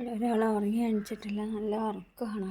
ഒരാൾ ഉറങ്ങി അണിച്ചിട്ടില്ല നല്ല ഉറക്കമാണ്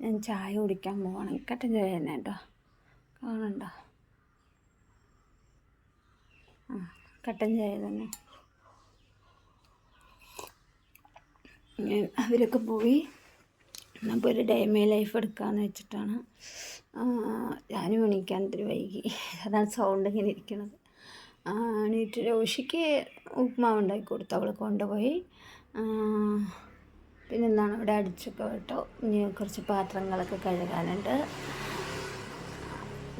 ഞാൻ ചായ കുടിക്കാൻ പോവാണ്. കട്ടൻ ചായ തന്നെ കേട്ടോ. കാണണ്ട? ആ കട്ടൻ ചായ തന്നെ. അവരൊക്കെ പോയി. അപ്പോൾ ഒരു ഡൈമേ ലൈഫ് എടുക്കാമെന്ന് വെച്ചിട്ടാണ്. ഞാനും എണീക്കാൻ ഇത്തിരി വൈകി. അതാണ് സൗണ്ട് ഇങ്ങനെ ഇരിക്കുന്നത് എണീറ്റ് രോഷിക്ക് ഉപ്മാവ് ഉണ്ടാക്കി കൊടുത്തു. അവൾ കൊണ്ടുപോയി. പിന്നെന്താണ് ഇവിടെ അടിച്ചൊക്കെ കേട്ടോ. ഇനി കുറച്ച് പാത്രങ്ങളൊക്കെ കഴുകാനുണ്ട്.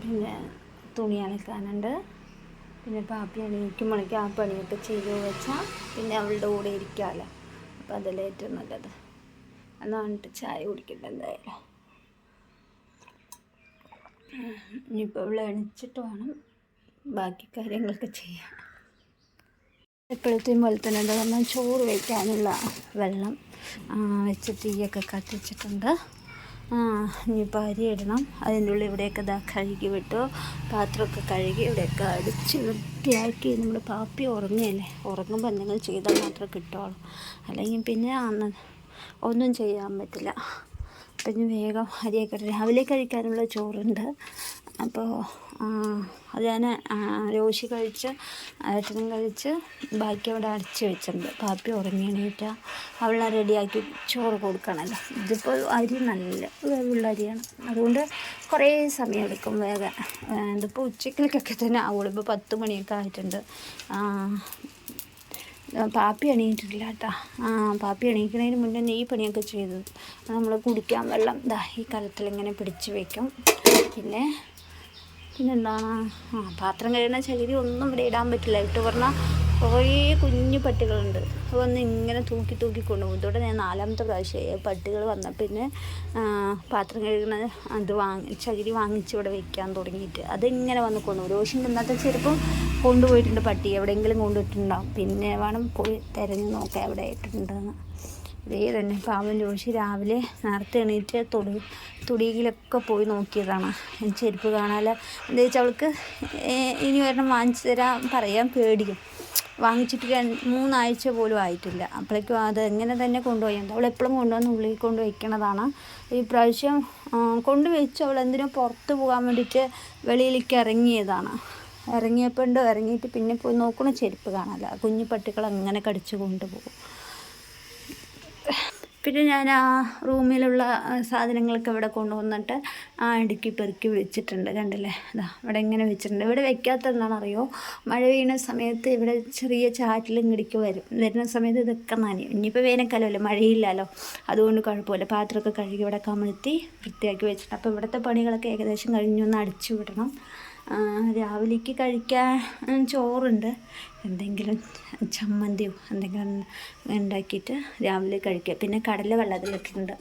പിന്നെ തുണി അലക്കാനുണ്ട്. പിന്നെ പാപ്പി അണിയിക്കും മണിക്ക് ആ പണിയൊക്കെ ചെയ്തു വെച്ചാൽ പിന്നെ അവളുടെ കൂടെ ഇരിക്കാമല്ലോ. അപ്പം അതല്ലേ ഏറ്റവും നല്ലത്. എന്നാൽ വന്നിട്ട് ചായ കുടിക്കണ്ട എന്തായാലും. ഇനിയിപ്പോൾ ഇവിടെ എണിച്ചിട്ട് വേണം. ബാക്കി കാര്യങ്ങളൊക്കെ ചെയ്യാം. എപ്പോഴത്തെയും പോലെ തന്നെ എന്താ പറഞ്ഞാൽ ചോറ് വയ്ക്കാനുള്ള വെള്ളം വെച്ച് തീയൊക്കെ കത്തിച്ചിട്ടുണ്ട് ഇനി ഇനിയിപ്പോൾ അരി ഇടണം. അതിന്റെ ഉള്ളിൽ ഇവിടെയൊക്കെ ഇതാ കഴുകി വിട്ടു. പാത്രമൊക്കെ കഴുകി ഇവിടെയൊക്കെ അടിച്ച് വൃത്തിയാക്കി നമ്മൾ പാപ്പി ഉറങ്ങിയല്ലേ? ഉറങ്ങുമ്പോൾ എന്തെങ്കിലും ചെയ്താൽ മാത്രമേ കിട്ടുള്ളൂ അല്ലെങ്കിൽ പിന്നെ അന്ന് ഒന്നും ചെയ്യാൻ പറ്റില്ല. അപ്പം ഇനി വേഗം അരിയൊക്കെ രാവിലെ കഴിക്കാനുള്ള ചോറുണ്ട്. അപ്പോൾ അത് ഞാൻ രോഷി കഴിച്ച് ഏട്ടനും കഴിച്ച് ബാക്കി അവിടെ അടച്ച് വെച്ചിട്ടുണ്ട്. പാപ്പി ഉറങ്ങി അവളെ റെഡിയാക്കി ചോറ് കൊടുക്കണമല്ലോ ഇതിപ്പോൾ അരി നല്ല വേവുള്ള അരിയാണ്. അതുകൊണ്ട് കുറേ സമയം എടുക്കും വേഗം ഇതിപ്പോൾ ഉച്ചക്കിലേക്കൊക്കെ തന്നെ ആവുള്ളൂ. ഇപ്പോൾ പത്ത് മണിയൊക്കെ ആയിട്ടുണ്ട്. പാപ്പി എണീറ്റിട്ടില്ല കേട്ടോ. പാപ്പി എണീക്കുന്നതിന് മുന്നേ ഈ പണിയൊക്കെ ചെയ്തത് നമ്മൾ കുടിക്കാൻ വെള്ളം ദാ ഈ കലത്തിൽ ഇങ്ങനെ പിടിച്ച് വയ്ക്കും പിന്നെ പിന്നെന്താണ്? ആ പാത്രം കഴുകുന്ന ചകിരി ഒന്നും ഇവിടെ ഇടാൻ പറ്റില്ല. ഇട്ട് പറഞ്ഞാൽ കുറേ കുഞ്ഞു പട്ടികളുണ്ട്. അപ്പോൾ ഒന്ന് ഇങ്ങനെ തൂക്കി തൂക്കി കൊണ്ടുപോകും. ഇതോടെ ഞാൻ നാലാമത്തെ പ്രാവശ്യമായി പട്ടികൾ വന്ന പിന്നെ പാത്രം കഴുകുന്ന അത് വാങ്ങി ചകിരി വാങ്ങിച്ച് ഇവിടെ വെക്കാൻ തുടങ്ങിയിട്ട് അതിങ്ങനെ വന്ന് കൊണ്ടുപോകും. രോഷൻ ഇന്നത്തെ ചെറുപ്പം കൊണ്ടുപോയിട്ടുണ്ട് പട്ടി. എവിടെയെങ്കിലും കൊണ്ടുപോയിട്ടുണ്ടാവും പിന്നെ വേണം പോയി തിരഞ്ഞു നോക്കാം എവിടെ ഇട്ടിട്ടുണ്ടെന്ന്. ഇതേ തന്നെ പാവൻ ജോഷി രാവിലെ നേരത്തെ എണീറ്റ് തൊടി തുടിയിലൊക്കെ പോയി നോക്കിയതാണ്. ചെരുപ്പ് കാണാതെ എന്താ വെച്ചാൽ അവൾക്ക് ഇനി ഒരെണ്ണം വാങ്ങിച്ചു തരാൻ പറയാൻ പേടിയും വാങ്ങിച്ചിട്ട് രണ്ട് മൂന്നാഴ്ച പോലും ആയിട്ടില്ല. അപ്പോഴേക്കും അത് എങ്ങനെ തന്നെ കൊണ്ടുപോയി അവൾ എപ്പോഴും കൊണ്ടുവന്ന് ഉള്ളിൽ കൊണ്ട് വയ്ക്കണതാണ് ഈ പ്രാവശ്യം കൊണ്ട് വെച്ച് അവൾ എന്തിനോ പുറത്ത് പോകാൻ വേണ്ടിയിട്ട് വെളിയിലേക്ക് ഇറങ്ങിയതാണ്. ഇറങ്ങിയപ്പോൾ ഉണ്ട് ഇറങ്ങിയിട്ട് പിന്നെ പോയി നോക്കണ ചെരുപ്പ് കാണാല്ല. കുഞ്ഞു പട്ടികൾ അങ്ങനെ കടിച്ചു കൊണ്ടുപോകും. പിന്നെ ഞാൻ ആ റൂമിലുള്ള സാധനങ്ങളൊക്കെ ഇവിടെ കൊണ്ടുവന്നിട്ട് ആ അടുക്കി പെറുക്കി വെച്ചിട്ടുണ്ട്. കണ്ടില്ലേ? അതാ ഇവിടെ ഇങ്ങനെ വെച്ചിട്ടുണ്ട്. ഇവിടെ വെക്കാത്ത എന്താണെന്നറിയോ മഴ വീണ സമയത്ത് ഇവിടെ ചെറിയ ചാറ്റിലും ഇടുക്കി വരും. വരുന്ന സമയത്ത് ഇതൊക്കെ നനയും. ഇനിയിപ്പോൾ വേനൽക്കാലമല്ലേ? മഴയില്ലല്ലോ. അതുകൊണ്ട് കുഴപ്പമില്ല. പാത്രമൊക്കെ കഴുകി ഇവിടെ കമഴ്ത്തി വൃത്തിയാക്കി വെച്ചിട്ടുണ്ട്. അപ്പോൾ ഇവിടുത്തെ പണികളൊക്കെ ഏകദേശം കഴിഞ്ഞൊന്ന് അടിച്ചു വിടണം. രാവിലേക്ക് കഴിക്കാൻ ചോറുണ്ട്. എന്തെങ്കിലും ചമ്മന്തിയോ എന്തെങ്കിലും ഉണ്ടാക്കിയിട്ട് രാവിലെ കഴിക്കുക. പിന്നെ കടല വെള്ളത്തിലിട്ടിട്ടുണ്ട്.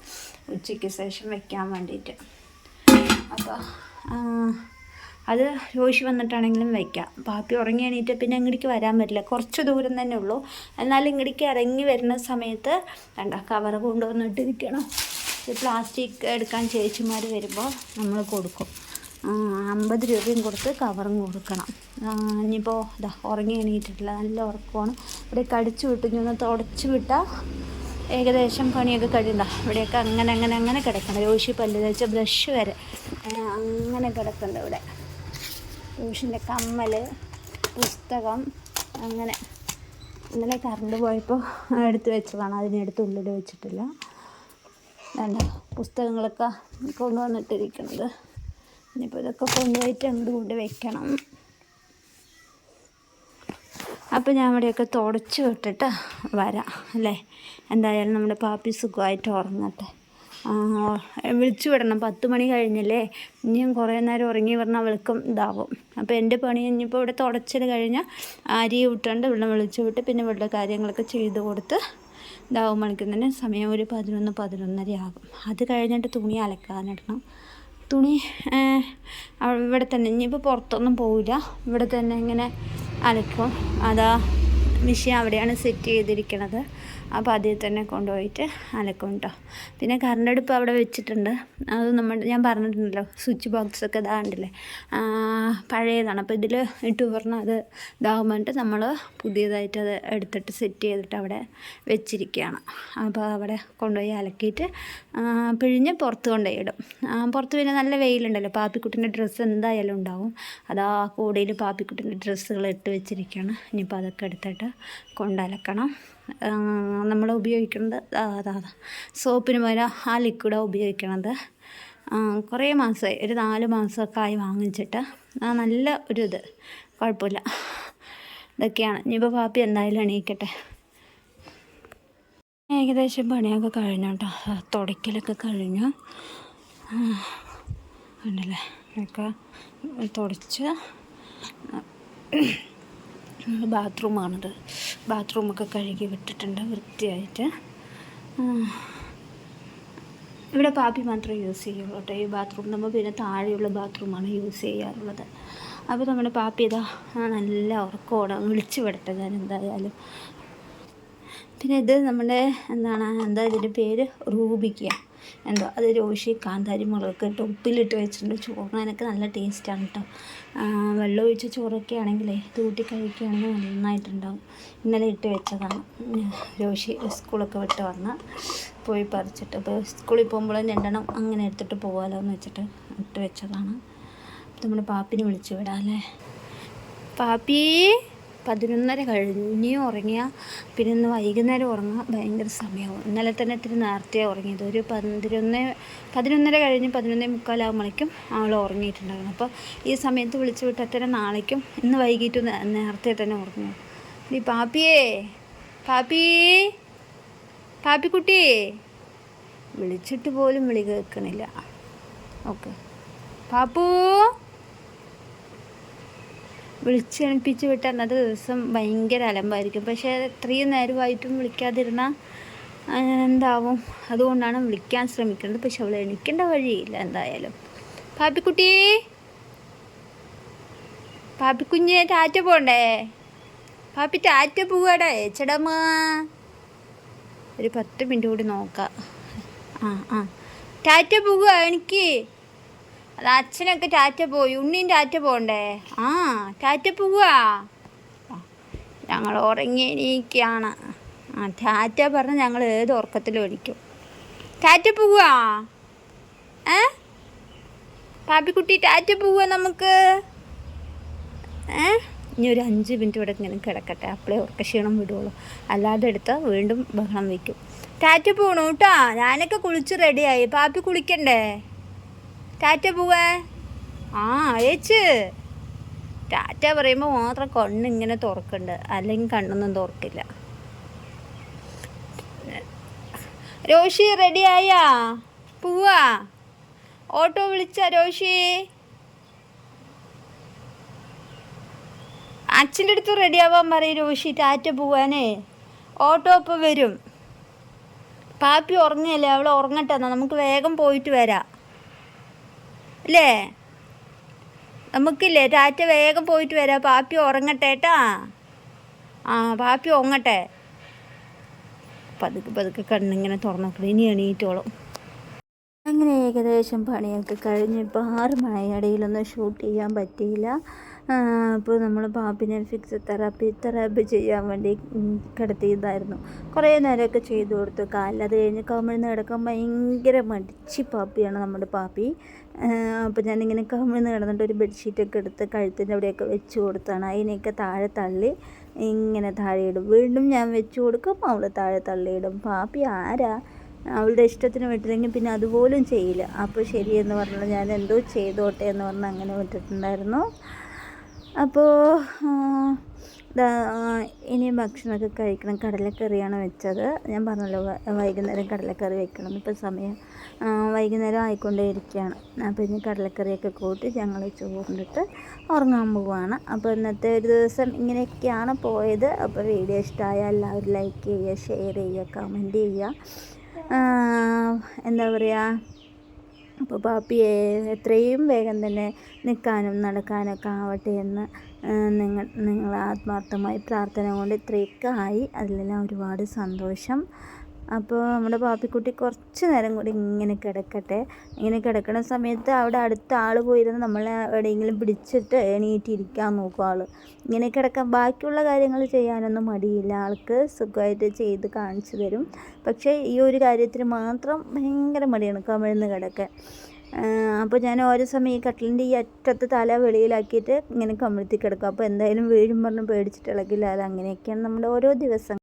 ഉച്ചയ്ക്ക് ശേഷം വെക്കാൻ വേണ്ടിയിട്ട്. അപ്പോൾ അത് രോഷി വന്നിട്ടാണെങ്കിലും വയ്ക്കാം പാപ്പി ഉറങ്ങി എണീറ്റ് പിന്നെ ഇങ്ങോട്ടേക്ക് വരാൻ പറ്റില്ല. കുറച്ച് ദൂരം തന്നെ ഉള്ളൂ. എന്നാലും ഇങ്ങോട്ടേക്ക് ഇറങ്ങി വരുന്ന സമയത്ത് വേണ്ട കവർ കൊണ്ടുവന്നിട്ടിരിക്കണം. ഈ പ്ലാസ്റ്റിക് എടുക്കാൻ ചേച്ചിമാർ വരുമ്പോൾ നമ്മൾ കൊടുക്കും. അമ്പത് രൂപയും കൊടുത്ത് കവറും കൊടുക്കണം. ഇനിയിപ്പോൾ ഇതാ ഉറങ്ങി എണീറ്റിട്ടില്ല നല്ല ഉറക്കമാണ്. ഇവിടെ കടിച്ചു വിട്ടു ഇനി ഒന്ന് തുടച്ചു വിട്ടാൽ ഏകദേശം പണിയൊക്കെ കഴിയണ്ട ഇവിടെയൊക്കെ അങ്ങനെ അങ്ങനെ അങ്ങനെ കിടക്കണം രോഷി പല്ല് തേച്ച ബ്രഷ് വരെ. അങ്ങനെ കിടക്കുന്നുണ്ട് ഇവിടെ. രോഷിന്റെ കമ്മൽ പുസ്തകം അങ്ങനെ. ഇന്നലെ കറണ്ട് പോയപ്പോൾ എടുത്ത് വെച്ചതാണ്. അതിനെടുത്ത് ഉള്ളിൽ വെച്ചിട്ടില്ല. വേണ്ട പുസ്തകങ്ങളൊക്കെ കൊണ്ടുവന്നിട്ടിരിക്കുന്നത് ഇനിയിപ്പോൾ ഇതൊക്കെ കൊണ്ടുപോയിട്ട് അങ്ങോട്ട് കൊണ്ട് വെക്കണം? അപ്പോൾ ഞാൻ ഇവിടെയൊക്കെ തുടച്ച് വിട്ടിട്ട് വരാം അല്ലേ? എന്തായാലും നമ്മുടെ പാപ്പി സുഖമായിട്ട് ഉറങ്ങട്ടെ. വിളിച്ചു വിടണം. പത്ത് മണി കഴിഞ്ഞല്ലേ? ഇനിയും കുറേ നേരം ഉറങ്ങി പറഞ്ഞാൽ അവൾക്കും ഇതാവും. അപ്പോൾ എന്റെ പണി ഇനിയിപ്പോൾ ഇവിടെ തുടച്ചത് കഴിഞ്ഞാൽ അരി വിട്ടുകൊണ്ട് ഇവിടെ വിളിച്ചു വിട്ട് പിന്നെ ഇവിടെ കാര്യങ്ങളൊക്കെ ചെയ്ത് കൊടുത്ത് ഇതാവും മണിക്കുന്നതിന് സമയം ഒരു പതിനൊന്ന് പതിനൊന്നര ആകും. അത് കഴിഞ്ഞിട്ട് തുണി അലക്കാനിടണം. തുണി ഇവിടെ തന്നെ. ഇനിയിപ്പോൾ പുറത്തൊന്നും പോവില്ല. ഇവിടെ തന്നെ ഇങ്ങനെ അലക്കും. അതാ മിഷീൻ അവിടെയാണ് സെറ്റ് ചെയ്തിരിക്കുന്നത് അപ്പോൾ അതിൽ തന്നെ കൊണ്ടുപോയിട്ട് അലക്കും കേട്ടോ പിന്നെ കറണ്ട് അടുപ്പ് അവിടെ വെച്ചിട്ടുണ്ട്. അത് നമ്മൾ ഞാൻ പറഞ്ഞിട്ടുണ്ടല്ലോ സ്വിച്ച് ബോക്സ് ഒക്കെ ഇതാണ്ടില്ലേ പഴയതാണ്. അപ്പോൾ ഇതിൽ ഇട്ട് പറഞ്ഞാൽ അത് ഇതാകുമ്പോൾ നമ്മൾ പുതിയതായിട്ട് അത് എടുത്തിട്ട് സെറ്റ് ചെയ്തിട്ട് അവിടെ വെച്ചിരിക്കുകയാണ്. അപ്പോൾ അവിടെ കൊണ്ടുപോയി അലക്കിയിട്ട് പിഴിഞ്ഞ് പുറത്ത് കൊണ്ടുപോയി ഇടും. പുറത്ത് പിന്നെ നല്ല വെയിലുണ്ടല്ലോ. പാപ്പിക്കുട്ടിന്റെ ഡ്രസ്സ് എന്തായാലും ഉണ്ടാവും. അതാ കൂടയിൽ പാപ്പിക്കുട്ടിന്റെ ഡ്രസ്സുകൾ ഇട്ട് വെച്ചിരിക്കുകയാണ്. ഇനിയിപ്പോൾ അതൊക്കെ എടുത്തിട്ട് കൊണ്ടലക്കണം നമ്മൾ ഉപയോഗിക്കുന്നത് അതാ. സോപ്പിന് പകരം ആ ലിക്വിഡാണ് ഉപയോഗിക്കണത്. ആ, കുറേ മാസമായി ഒരു നാല് മാസമൊക്കെ ആയി വാങ്ങിച്ചിട്ട്. നല്ല ഒരു ഇത്. കുഴപ്പമില്ല. ഇതൊക്കെയാണ്. ഇനിയിപ്പോൾ പാപ്പി എന്തായാലും എണീക്കട്ടെ. ഏകദേശം പണിയൊക്കെ കഴിഞ്ഞു കേട്ടോ. തുടയ്ക്കലൊക്കെ കഴിഞ്ഞു. ഉണ്ടല്ലേ? ഒക്കെ തുടച്ച്. ബാത്റൂമാണിത്. ബാത്റൂമൊക്കെ കഴുകി വിട്ടിട്ടുണ്ട് വൃത്തിയായിട്ട്. ഇവിടെ പാപ്പി മാത്രമേ യൂസ് ചെയ്യുള്ളൂ കേട്ടോ. ഈ ബാത്റൂം നമ്മൾ പിന്നെ താഴെയുള്ള ബാത്റൂമാണ് യൂസ് ചെയ്യാറുള്ളത്. അപ്പോൾ നമ്മുടെ പാപ്പി ഇതാ നല്ല ഉറക്കമാണ്. വിളിച്ചു വിടട്ടെ ഞാൻ എന്തായാലും. പിന്നെ ഇത് നമ്മുടെ എന്താണ് എന്താ ഇതിന്റെ പേര്? റൂബിക്ക. എന്തോ അത് രോഷി കാന്താരി മുളകൊക്കെ ഇട്ട് ഉപ്പിലിട്ട് വെച്ചിട്ടുണ്ട്. ചോറിനൊക്കെ നല്ല ടേസ്റ്റാണ് കേട്ടോ വെള്ളം ഒഴിച്ച ചോറൊക്കെ ആണെങ്കിലേ തൂട്ടി കഴിക്കുകയാണെങ്കിൽ നന്നായിട്ടുണ്ടാവും. ഇന്നലെ ഇട്ട് വെച്ചതാണ്. രോഷി സ്കൂളൊക്കെ വിട്ട് വന്ന്. പോയി പറിച്ചിട്ട്. അപ്പോൾ സ്കൂളിൽ പോകുമ്പോൾ രണ്ടെണ്ണം അങ്ങനെ എടുത്തിട്ട് പോകാമല്ലോ എന്ന് വെച്ചിട്ട് ഇട്ട് വെച്ചതാണ്. നമ്മുടെ പാപ്പിനെ വിളിച്ചു വിടാം അല്ലേ? പാപ്പി! പതിനൊന്നര കഴിഞ്ഞ് ഉറങ്ങിയ പിന്നെ ഇന്ന് വൈകുന്നേരം ഉറങ്ങാൻ ഭയങ്കര സമയമാവും ഇന്നലെ തന്നെ ഇത്തിരി നേരത്തെ ഉറങ്ങിയത്. ഒരു പതിനൊന്ന് പതിനൊന്നര കഴിഞ്ഞ് പതിനൊന്നേ മുക്കാലാകുമ്പോഴേക്കും അവൾ ഉറങ്ങിയിട്ടുണ്ടായിരുന്നു. അപ്പോൾ ഈ സമയത്ത് വിളിച്ചു വിട്ടത്തരം നാളേക്കും ഇന്ന് വൈകിട്ട് നേരത്തെ തന്നെ ഉറങ്ങും. ഈ പാപ്പിയേ പാപ്പി പാപ്പിക്കുട്ടി. വിളിച്ചിട്ട് പോലും വിളി കേൾക്കണില്ല. ഓക്കെ. പാപ്പു. വിളിച്ച് എണിപ്പിച്ച് വിട്ട് അന്നത്തെ ദിവസം ഭയങ്കര അലമ്പായിരിക്കും. പക്ഷേ ഇത്രയും നേരമായിട്ടും വിളിക്കാതിരുന്നാൽ എന്താവും? അതുകൊണ്ടാണ് വിളിക്കാൻ ശ്രമിക്കുന്നത്. പക്ഷെ അവൾ എണിക്കേണ്ട വഴിയില്ല എന്തായാലും. പാപ്പിക്കുട്ടി! പാപ്പിക്കുഞ്ഞ് ടാറ്റ പോണ്ടേ? പാപ്പി ടാറ്റ പോവാടേ ചേടമ്മ ഒരു പത്ത് മിനിറ്റ് കൂടി നോക്കാം. ആ ആ. ടാറ്റ പോകുക എനിക്ക്. അത് അച്ഛനൊക്കെ ടാറ്റ പോയി. ഉണ്ണിയും ടാറ്റ പോകണ്ടേ? ആ ടാറ്റ പോവുക. ഞങ്ങൾ ഉറങ്ങി എണീക്കുകയാണ്. ആ ടാറ്റ പറഞ്ഞ് ഞങ്ങൾ ഏത് ഉറക്കത്തിലും ഒഴിക്കും ടാറ്റ പോവുക. ഏ? പാപ്പിക്കുട്ടി ടാറ്റ പോവുക നമുക്ക്. ഏ? ഇനി ഒരു അഞ്ച് മിനിറ്റ് ഇവിടെ ഇങ്ങനെ കിടക്കട്ടെ. അപ്പോഴേ ഉറക്കക്ഷീണം വിടുള്ളൂ. അല്ലാതെ എടുത്ത് വീണ്ടും ബഹളം വയ്ക്കും. ടാറ്റ പോണു കേട്ടോ. ഞാനൊക്കെ കുളിച്ച് റെഡിയായി പാപ്പി കുളിക്കണ്ടേ? ടാറ്റ പോവേ? ആ അയച്ച് ടാറ്റ പറയുമ്പോൾ മാത്രം കണ്ണ് ഇങ്ങനെ തുറക്കുന്നുണ്ട് അല്ലെങ്കിൽ കണ്ണൊന്നും തുറക്കില്ല. രോഷി റെഡിയായാ പോവാ. ഓട്ടോ വിളിച്ച രോഷി? അച്ഛന്റെ അടുത്ത് റെഡിയാവാൻ പറയും രോഷി ടാറ്റ പോവാനേ. ഓട്ടോ ഇപ്പോൾ വരും. പാപ്പി ഉറങ്ങിയല്ലേ അവൾ ഉറങ്ങട്ടെ എന്നാ. നമുക്ക് വേഗം പോയിട്ട് വരാം. അല്ലേ നമുക്കില്ലേ ടാറ്റ വേഗം പോയിട്ട് വരാം. പാപ്പി ഉറങ്ങട്ടെ കേട്ടാ ആ പാപ്പി ഉറങ്ങട്ടെ. പതുക്കെ പതുക്കെ കണ്ണിങ്ങനെ തുറന്നു ഇനി എണീറ്റോളും. അങ്ങനെ ഏകദേശം പണിയൊക്കെ കഴിഞ്ഞ് ഇപ്പോൾ ആറ് മണിയിടയിലൊന്നും ഷൂട്ട് ചെയ്യാൻ പറ്റിയില്ല. അപ്പോൾ നമ്മൾ പാപ്പിനെ ഫിക്സ് തെറാപ്പി തെറാപ്പി ചെയ്യാൻ വേണ്ടി കിടത്തിയതായിരുന്നു. കുറേ നേരമൊക്കെ ചെയ്തു കൊടുത്തു. കാലിൽ അത് കഴിഞ്ഞ് കമിഴ്ന്ന് കിടക്കാൻ ഭയങ്കര മടിച്ച് പാപ്പിയാണ് നമ്മുടെ പാപ്പി. അപ്പോൾ ഞാനിങ്ങനെ കമിഴ്ന്ന് കിടന്നിട്ട് ഒരു ബെഡ്ഷീറ്റൊക്കെ എടുത്ത് കഴുത്തിന്റെ അവിടെയൊക്കെ വെച്ച് കൊടുത്താണ്. അതിനെയൊക്കെ താഴെ തള്ളി ഇങ്ങനെ താഴെ ഇടും. വീണ്ടും ഞാൻ വെച്ച് കൊടുക്കും അവൾ താഴെ തള്ളിയിടും. പാപ്പി ആരാ? അവളുടെ ഇഷ്ടത്തിന് വിട്ടില്ലെങ്കിൽ പിന്നെ അതുപോലും ചെയ്യില്ല. അപ്പോൾ ശരിയെന്ന് പറഞ്ഞാൽ ഞാൻ എന്തോ ചെയ്തോട്ടെ എന്ന് പറഞ്ഞ് അങ്ങനെ വിട്ടിട്ടുണ്ടായിരുന്നു. അപ്പോൾ ഇനി ഭക്ഷണമൊക്കെ കഴിക്കണം. കടലക്കറിയാണ് വെച്ചത്. ഞാൻ പറഞ്ഞല്ലോ വൈകുന്നേരം കടലക്കറി വെക്കണം. ഇപ്പോൾ സമയം വൈകുന്നേരം ആയിക്കൊണ്ടേ ഇരിക്കുകയാണ് അപ്പോൾ ഇനി കടലക്കറിയൊക്കെ കൂട്ടി ഞങ്ങൾ ചോറിട്ട് ഉറങ്ങാൻ പോവുകയാണ് അപ്പോൾ ഇന്നത്തെ ഒരു ദിവസം ഇങ്ങനെയൊക്കെയാണ് പോയത്. അപ്പോൾ വീഡിയോ ഇഷ്ടമായ എല്ലാവരും ലൈക്ക് ചെയ്യുക ഷെയർ ചെയ്യുക കമന്റ് ചെയ്യുക. എന്താ പറയുക അപ്പോൾ പാപ്പിയെ എത്രയും വേഗം തന്നെ നിൽക്കാനും നടക്കാനൊക്കെ ആവട്ടെ എന്ന് നിങ്ങൾ നിങ്ങൾ ആത്മാർത്ഥമായി പ്രാർത്ഥന കൊണ്ട് ഇത്രയൊക്കെ ആയി. അതിലെല്ലാം ഒരുപാട് സന്തോഷം. അപ്പോൾ നമ്മുടെ പാപ്പിക്കുട്ടി കുറച്ച് നേരം കൂടി ഇങ്ങനെ കിടക്കട്ടെ. ഇങ്ങനെ കിടക്കുന്ന സമയത്ത് അവിടെ അടുത്ത ആൾ പോയിരുന്ന് നമ്മളെ എവിടെയെങ്കിലും പിടിച്ചിട്ട് എണീറ്റിരിക്കാൻ നോക്കും ആൾ. ഇങ്ങനെ കിടക്കാൻ ബാക്കിയുള്ള കാര്യങ്ങൾ ചെയ്യാനൊന്നും മടിയില്ല. ആൾക്ക് സുഖമായിട്ട് ചെയ്ത് കാണിച്ചു തരും. പക്ഷേ ഈ ഒരു കാര്യത്തിന് മാത്രം ഭയങ്കര മടിയാണ് കമിഴ്ന്ന് കിടക്കാൻ. അപ്പോൾ ഞാൻ ഓരോ സമയം ഈ കട്ടിലിന്റെ ഈ അറ്റത്ത് തല വെളിയിലാക്കിയിട്ട് ഇങ്ങനെ കമിഴ്ത്തി കിടക്കും. അപ്പോൾ എന്തായാലും വീഴും പറഞ്ഞ് പേടിച്ചിട്ട് അത് അങ്ങനെയൊക്കെയാണ് നമ്മുടെ ഓരോ ദിവസം